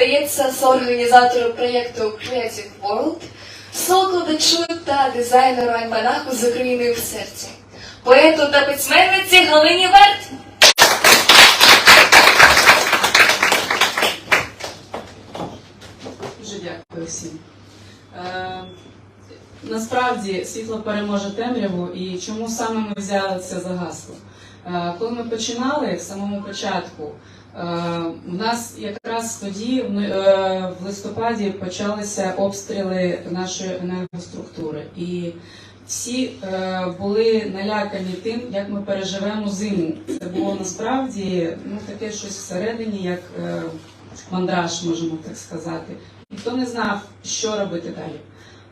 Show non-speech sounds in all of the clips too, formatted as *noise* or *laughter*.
вітається соорганізатору проєкту Creative World, солокладачу та дизайнеру альманаху з Україною в серці, поету та письменниці Галині Верт. Дуже дякую всім. Е, насправді світло переможе темряву і чому саме ми взяли це за гасло? Е, коли ми починали в самому початку, у нас якраз тоді, в, е, листопаді, почалися обстріли нашої енергоструктури. І всі е, були налякані тим, як ми переживемо зиму. Це було насправді ну, таке щось всередині, як е, мандраж, можемо так сказати. Ніхто не знав, що робити далі.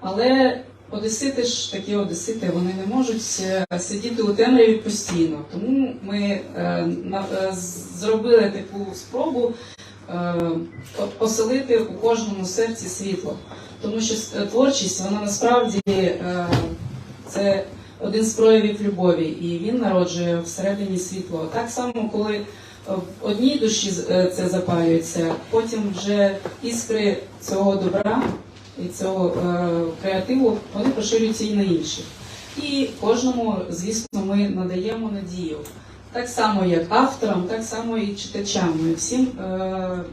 Але одесити ж такі одесити, вони не можуть е, сидіти у темряві постійно. Тому ми е, е, зробили таку спробу поселити у кожному серці світло. Тому що творчість, вона насправді це один з проявів любові, і він народжує всередині світло. Так само, коли в одній душі це запалюється, потім вже іскри цього добра цього е, креативу вони поширюються і на інших. І кожному, звісно, ми надаємо надію. Так само, як авторам, так само і читачам. Ми всім е,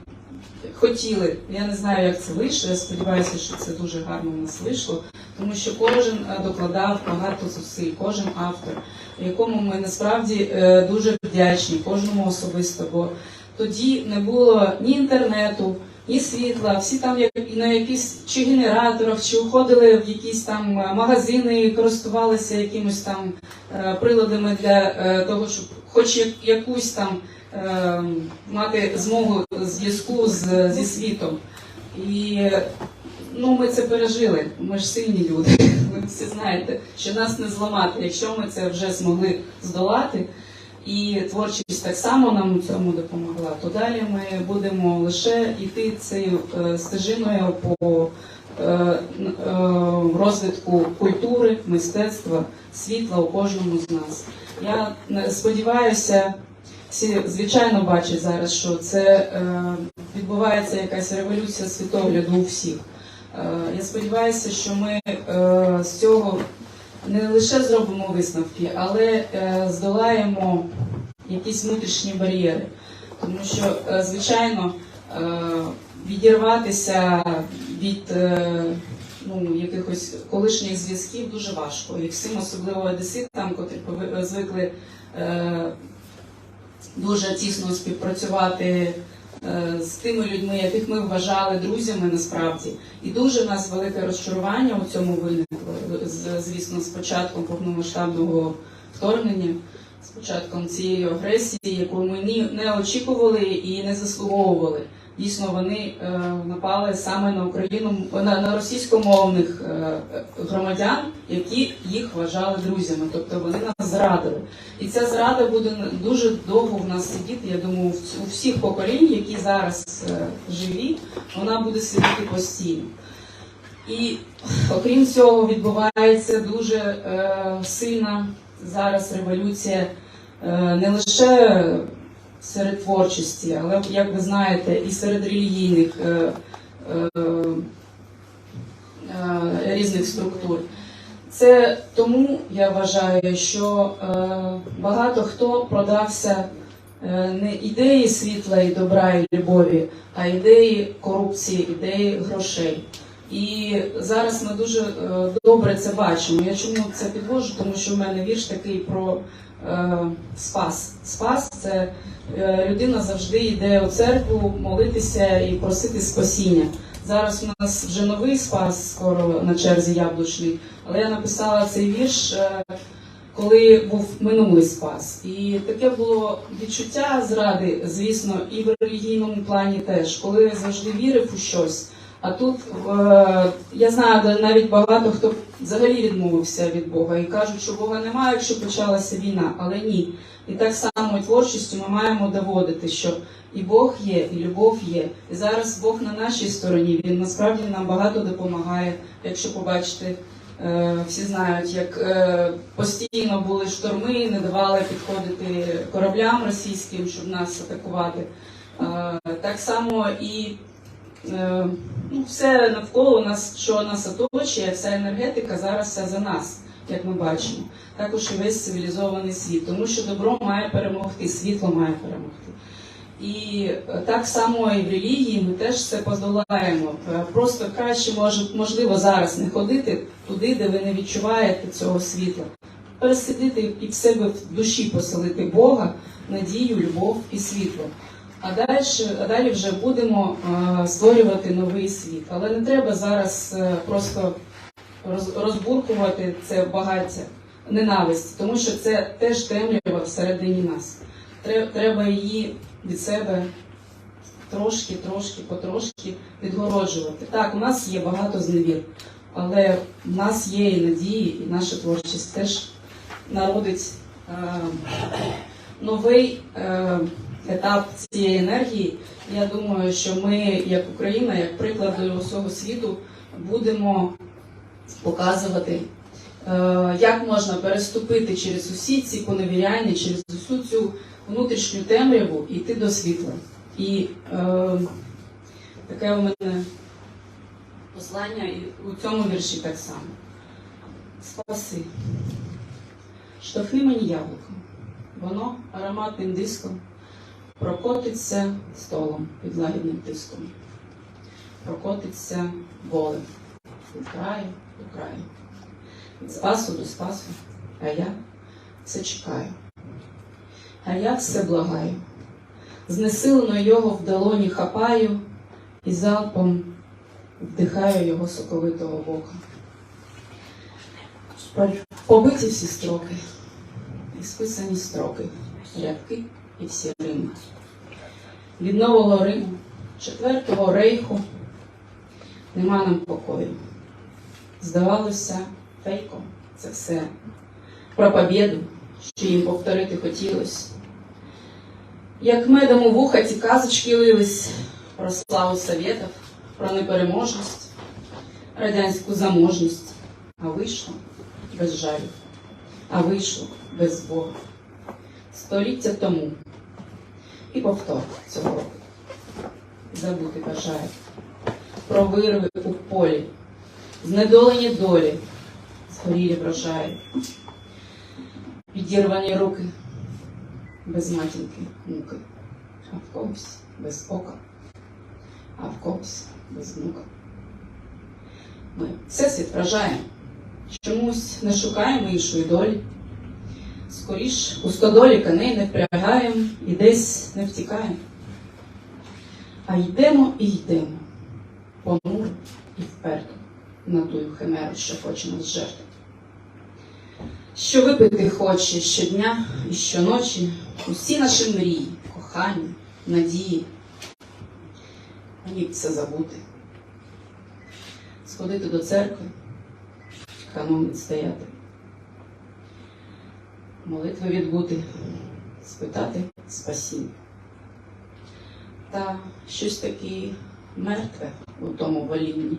хотіли. Я не знаю, як це вийшло. Я сподіваюся, що це дуже гарно у нас вийшло, тому що кожен е, докладав багато зусиль, кожен автор, якому ми насправді е, дуже вдячні, кожному особисто, бо тоді не було ні інтернету, ні світла. Всі там як на якісь чи генераторах, чи уходили в якісь там е, магазини, і користувалися якимось там е, приладами для е, того, щоб хоч як- якусь там мати змогу зв'язку з, зі світом. І ну, ми це пережили. Ми ж сильні люди. *laughs* Ви всі знаєте, що нас не зламати. Якщо ми це вже змогли здолати, і творчість так само нам у цьому допомогла, то далі ми будемо лише йти цією е, стежиною по е, е, розвитку культури, мистецтва, світла у кожному з нас. Я сподіваюся, всі звичайно бачать зараз, що це відбувається якась революція світогляду у всіх. Я сподіваюся, що ми з цього не лише зробимо висновки, але е, здолаємо якісь внутрішні бар'єри. Тому що, е, звичайно, е, відірватися від ну, якихось колишніх зв'язків дуже важко. І всім, особливо одеситам, котрі звикли дуже тісно співпрацювати з тими людьми, яких ми вважали друзями насправді. І дуже в нас велике розчарування у цьому виникло, звісно, з початком повномасштабного вторгнення, з початком цієї агресії, яку ми не очікували і не заслуговували. Дійсно, вони е, напали саме на Україну на, на російськомовних е, громадян, які їх вважали друзями. Тобто вони нас зрадили. І ця зрада буде дуже довго в нас сидіти. Я думаю, у всіх поколінь, які зараз е, живі, вона буде сидіти постійно. І окрім цього, відбувається дуже е, сильна зараз революція е, не лише серед творчості, але, як ви знаєте, і серед релігійних е, е, е, різних структур. Це тому я вважаю, що е, багато хто продався е, не ідеї світла і добра і любові, а ідеї корупції, ідеї грошей. І зараз ми дуже е, добре це бачимо. Я чому це підвожу? Тому що в мене вірш такий про спас. Спас це е, людина завжди йде у церкву молитися і просити спасіння. Зараз у нас вже новий спас, скоро на черзі яблучний, але я написала цей вірш, е, коли був минулий спас. І таке було відчуття зради, звісно, і в релігійному плані теж, коли завжди вірив у щось. А тут е, я знаю, навіть багато хто взагалі відмовився від Бога і кажуть, що Бога немає, якщо почалася війна, але ні. І так само творчістю ми маємо доводити, що і Бог є, і любов є. І зараз Бог на нашій стороні. Він насправді нам багато допомагає. Якщо побачите, е, всі знають, як е, постійно були шторми, не давали підходити кораблям російським, щоб нас атакувати. Так само і ну, все навколо нас, що нас оточує, вся енергетика зараз вся за нас, як ми бачимо. Також і весь цивілізований світ, тому що добро має перемогти, світло має перемогти. І е, так само і в релігії ми теж це подолаємо. Е, Просто краще може, можливо зараз не ходити туди, де ви не відчуваєте цього світла. Пересидити і в себе в душі поселити Бога, надію, любов і світло. А далі, а далі вже будемо е, створювати новий світ. Але не треба зараз е, просто роз, розбуркувати це багаття ненависті, тому що це теж темрява всередині нас. Тре- Треба її від себе трошки, трошки, потрошки відгороджувати. Так, у нас є багато зневір, але в нас є і надії, і наша творчість теж народить е, новий е, етап цієї енергії. Я думаю, що ми, як Україна, як приклад для усього світу, будемо показувати, е, як можна переступити через усі ці поневіряння, через усю цю внутрішню темряву і йти до світла. І е, таке у мене послання і у цьому вірші так само. Спаси. Штовхни мені яблуко. Воно ароматним диском прокотиться столом під лагідним тиском. Прокотиться волем від краю до краю. Від спасу до спасу. А я все чекаю. А я все благаю. Знесилено його в долоні хапаю і залпом вдихаю його соковитого бока. Побиті всі строки, і списані строки, рядки і всі Рими. Від нового Риму, четвертого рейху нема нам покою. Здавалося, фейком це все про побєду, що їм повторити хотілось. Як медом у вуха ці казочки лились про славу совєтів, про непереможність, радянську заможність, а вийшло без жалю, а вийшло без Бога. Століття тому і повтор цього року. Забути бажаю. Про вирви у полі, знедолені долі, згорілі врожаї, підірвані руки, без матінки муки, а в когось без ока, а в когось без внука. Ми всесвіт вражаємо, чомусь не шукаємо іншої долі. Скоріш у стодолі коней не впрягаємо і десь не втікаємо. А йдемо і йдемо, понуро і вперто на тую химеру, що хоче нас жерти. Що випити хоче щодня і щоночі усі наші мрії, кохання, надії. Мені це забути. Сходити до церкви, канон відстояти молитви відбути, спитати спасіння. Та щось таке мертве у тому волінні,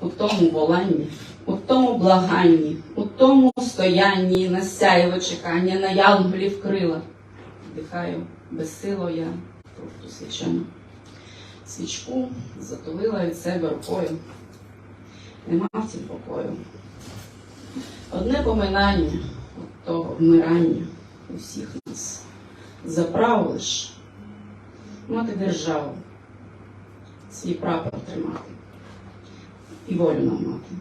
у тому воланні, у тому благанні, у тому стоянні на сяєве чекання, на янголів крила. Вдихаю безсило я ту свічену. Свічку затулила від себе рукою. Нема в цім покою. Одне поминання того вмирання усіх нас за право лиш мати державу, свій прапор тримати і волю нам мати.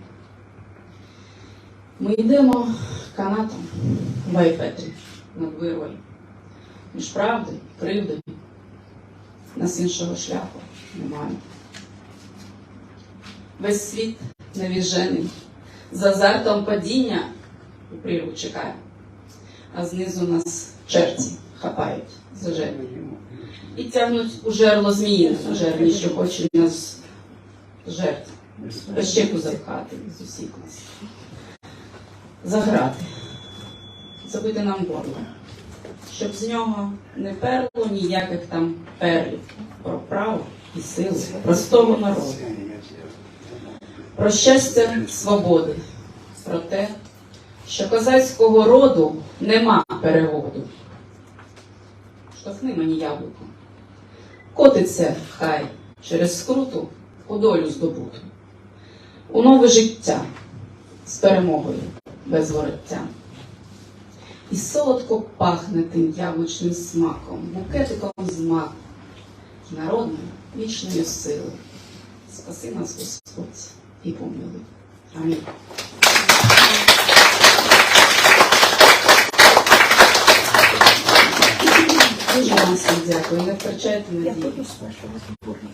Ми йдемо канатом в Айфетрі над вирвою, між правди, кривди. Нас іншого шляху немає. Весь світ невіжений, за азартом падіння чекає, а знизу нас черці хапають за жертву. І тягнуть у жерло зміїне, жерлі, що хоче нас жертв. Щеку запхати з усіх нас. Заграти, забити нам горло, щоб з нього не перло ніяких там перлів про право і силу простого народу, про щастя свободи, про те, що козацького роду нема переводу. Штовхни мені яблуко. Котиться хай через скруту у долю здобуту, у нове життя з перемогою без вороття. І солодко пахне тим яблучним смаком, букетиком з маку, народною вічною силою. Спаси нас, Господь, і помилуй. Амінь. Дуже вам всім дякую. Не втрачайте Я буду спрашивать сборник.